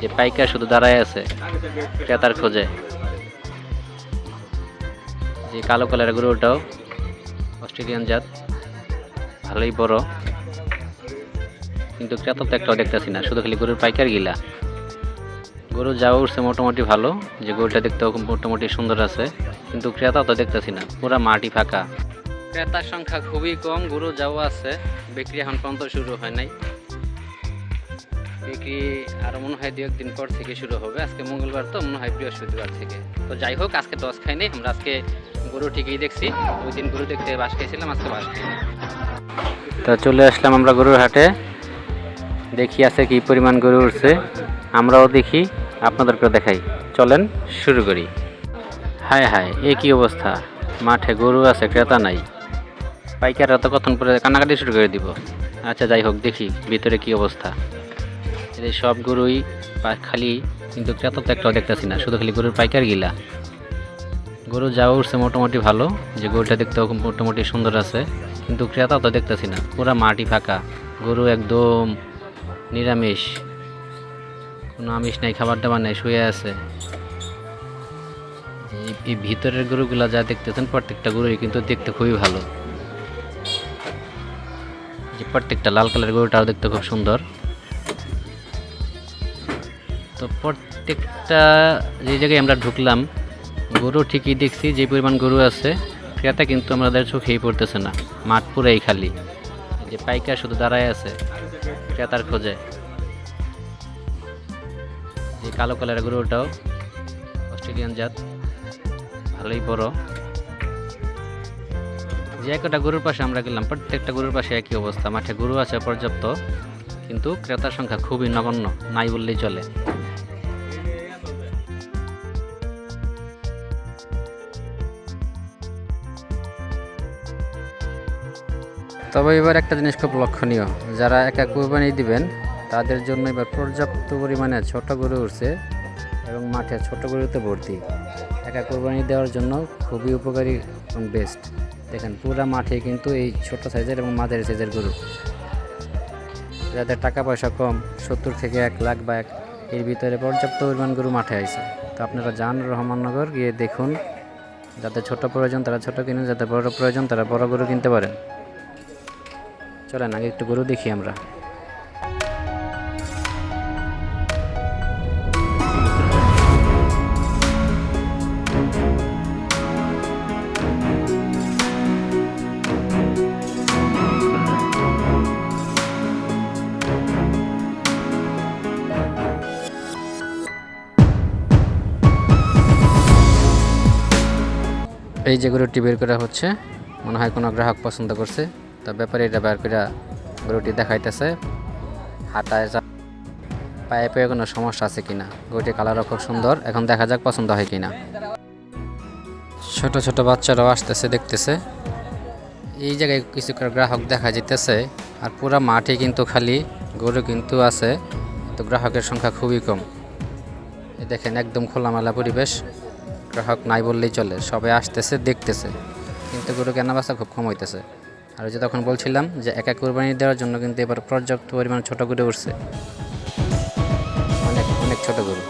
যে পাইকার শুধু দাঁড়ায় আছে, ক্রেতার খোঁজে। যে কালো কালারের গরুটাও অস্ট্রেলিয়ান জাত, ভালোই বড়। কিন্তু ক্রেতা তো একটাও দেখতেছি না, শুধু খালি গরুর পাইকার গিলা। গরু যাওয়া উঠছে মোটামুটি ভালো, যে গরুটা দেখতেও মোটামুটি সুন্দর আছে, কিন্তু ক্রেতা তো দেখতেছি না, পুরা মাটি ফাঁকা। ক্রেতার সংখ্যা খুবই কম, গরু যাওয়া আছে, বিক্রি এখন পর্যন্ত শুরু হয় নাই। বিক্রি আরও মনে হয় দু একদিন পর থেকে শুরু হবে? আজকে মঙ্গলবার তো, মনে হয় বৃহস্পতিবার থেকে। তো যাই হোক, আজকে দশ খাইনি। আমরা আজকে গরু ঠিকই দেখছি। ওই দিন গরু দেখতে বাস খাইছিলাম, আজকে বাস খাই তো চলে আসলাম আমরা গরুর হাটে। দেখি আছে কি পরিমাণ গরু উঠছে। আমরাও দেখি, আপনাদেরকেও দেখাই। চলেন, শুরু করি। হায় হায়, এ কি অবস্থা? মাঠে গরু আছে, ক্রেতা নাই। পাইকাররা তো কখন পরে কান্নাকাটি শুরু করে দিব। আচ্ছা যাই হোক, দেখি ভিতরে কি অবস্থা। এই সব গরুই খালি, কিন্তু ক্রেতা তো একটাও দেখতেছি না, শুধু খালি গরুর পাইকার গিলা গরু যাওয়া উঠছে মোটামুটি ভালো, যে গরুটা দেখতে মোটামুটি সুন্দর আছে, কিন্তু ক্রেতা তো দেখতেছি না, পুরা মাটি ফাঁকা, গরু একদম নিরামিষ, কোনো আমিষ নাই, খাবার দাবার নেই, শুয়ে আছে। এই- ভিতরের গরুগুলা যা দেখতেছেন প্রত্যেকটা গরুই কিন্তু দেখতে খুবই ভালো। যে প্রত্যেকটা লাল কালারের গরুটাও দেখতে খুব সুন্দর। তো প্রত্যেকটা যে জায়গায় আমরা ঢুকলাম, গরু ঠিকই দেখছি, যে পরিমাণ গরু আছে, ক্রেতা কিন্তু আমাদের চোখেই পড়তেছে না, মাঠ পুরাই খালি। যে পাইকার শুধু দাঁড়ায় আছে, ক্রেতার খোঁজে। যে কালো কালারের গরুটাও অস্ট্রেলিয়ান জাত, ভালোই বড়। যে একটা গরুর পাশে আমরা গেলাম, প্রত্যেকটা গরুর পাশে একই অবস্থা, মাঠে গরু আছে পর্যাপ্ত, কিন্তু ক্রেতার সংখ্যা খুবই নগণ্য, নাই বললেই চলে। তবে এবার একটা জিনিস খুব লক্ষণীয়। যারা একা কোরবানি দিবেন, তাদের জন্য এবার পর্যাপ্ত পরিমাণে ছোট গরু উঠছে এবং মাঠে ছোট গরুতে ভর্তি। একা কোরবানি দেওয়ার জন্য খুবই উপকারী এবং বেস্ট দেখেন, পুরা মাঠে কিন্তু এই ছোট সাইজের এবং মাঝারি সাইজের গরু। যাদের টাকা পয়সা কম, সত্তর থেকে এক লাখ বা এক, এর ভিতরে পর্যাপ্ত পরিমাণ গরু মাঠে আছে। তো আপনারা যান রহমাননগর, গিয়ে দেখুন, যাদের ছোট প্রয়োজন তারা ছোট কিনুন, যাদের বড় প্রয়োজন তারা বড় গরু কিনতে পারেন। চলেন, আগে একটু গরু দেখি আমরা। এই যে গরুটি বের করা হচ্ছে, মনে হয় কোনো গ্রাহক পছন্দ করছে। তো ব্যাপারে এটা বের করে গরুটি দেখাইতেছে। হাতায় পায়ে পায়ে কোনো সমস্যা আছে কিনা? গরুটির কালারও খুব সুন্দর। এখন দেখা যাক পছন্দ হয় কিনা। ছোট ছোট বাচ্চারাও আসতেছে, দেখতেছে। এই জায়গায় কিছু গ্রাহক দেখা যেতেছে আর পুরা মাঠে কিন্তু খালি গরু কিন্তু আছে। তো গ্রাহকের সংখ্যা খুবই কম। এই দেখেন একদম খোলামেলা পরিবেশ। গ্রাহক নাই বললেই চলে, সবাই আসতেছে, দেখতেছে। কিন্তু গরু কেনা বেচা খুব কম হইতেছে। আর যে তখন বলছিলাম যে একা কোরবানি দেওয়ার জন্য কিন্তু এবার পর্যাপ্ত পরিমাণ ছোট গরু উঠছে। অনেক অনেক ছোট গরু।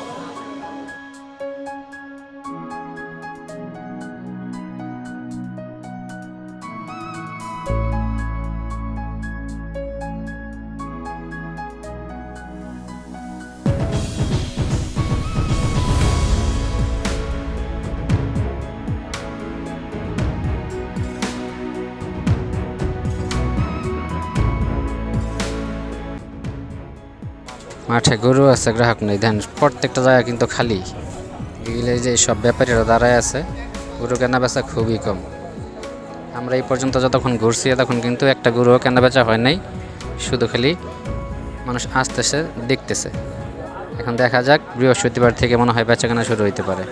মাঠে গরু আছে, গ্রাহক নেই। দেন প্রত্যেকটা জায়গা কিন্তু খালি। এগুলো যে সব ব্যাপারীরা দাঁড়ায় আছে, গরু কেনা বেচা খুবই কম। আমরা এই পর্যন্ত যতক্ষণ ঘুরছি তখন কিন্তু একটা গরুও কেনা বেচা হয় নাই। শুধু খালি মানুষ আসতেছে, দেখতেছে। এখন দেখা যাক বৃহস্পতিবার থেকে মনে হয় বেচা কেনা শুরু হইতে পারে।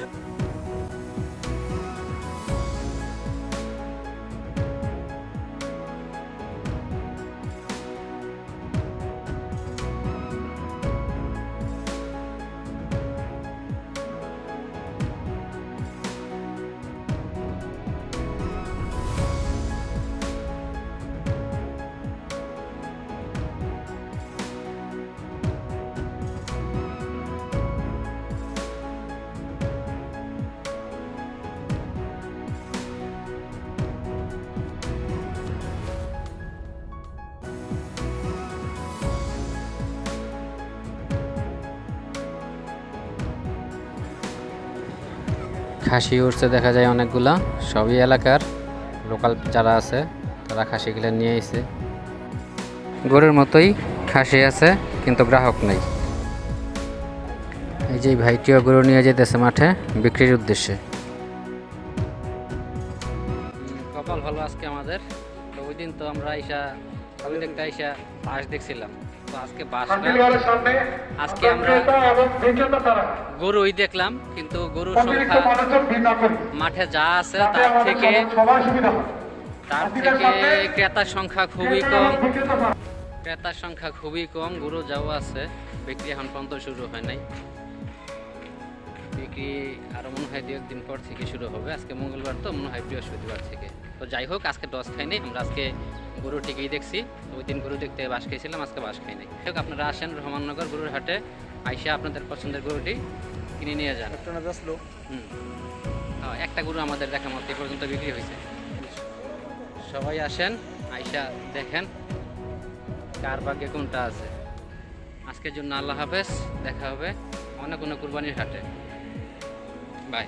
খাসি উঠছে দেখা যায় অনেকগুলা, সবই এলাকার লোকাল যারা আছে, তারা খাসিগুলো নিয়ে এসে গরুর মতোই খাসি আছে, কিন্তু গ্রাহক নেই। এই যে ভাইটিও গরু নিয়ে যেতেছে মাঠে, বিক্রির উদ্দেশ্যে। কপাল ভালো আজকে আমাদের, তো ওই দিন তো আমরা আইসা ছবি দেখতে আইসা বাস দেখছিলাম। আজকে বাস আজকে আমরা গরুই দেখলাম কিন্তু অতিরিক্ত সংখ্যা মাঠে যা আছে তার থেকে তার থেকে ক্রেতার সংখ্যা খুবই কম। ক্রেতার সংখ্যা খুবই কম গরু যাও আছে বিক্রি এখন পর্যন্ত শুরু হয় নাই। বিক্রি আরও মনে হয় দু একদিন পর থেকে শুরু হবে। আজকে মঙ্গলবার তো মনে হয় বৃহস্পতিবার থেকে। তো যাই হোক আজকে দশ খাইনি আমরা আজকে গরু ঠিকই দেখছি। ওই দিন গরু দেখতে বাস খেয়েছিলাম আজকে বাস খাই নাই। আপনারা আসেন রহমাননগর গরুর হাটে আইসা আপনাদের পছন্দের গরুটি কিনে নিয়ে যান। হুম। একটা গরু আমাদের দেখা মতো এ পর্যন্ত বিক্রি হয়েছে। সবাই আসেন আইসা দেখেন কার ভাগ্যে কোনটা আছে। আজকের জন্য আল্লাহ হাফেজ দেখা হবে অন্য কোনো কুরবানির হাটে। বাই।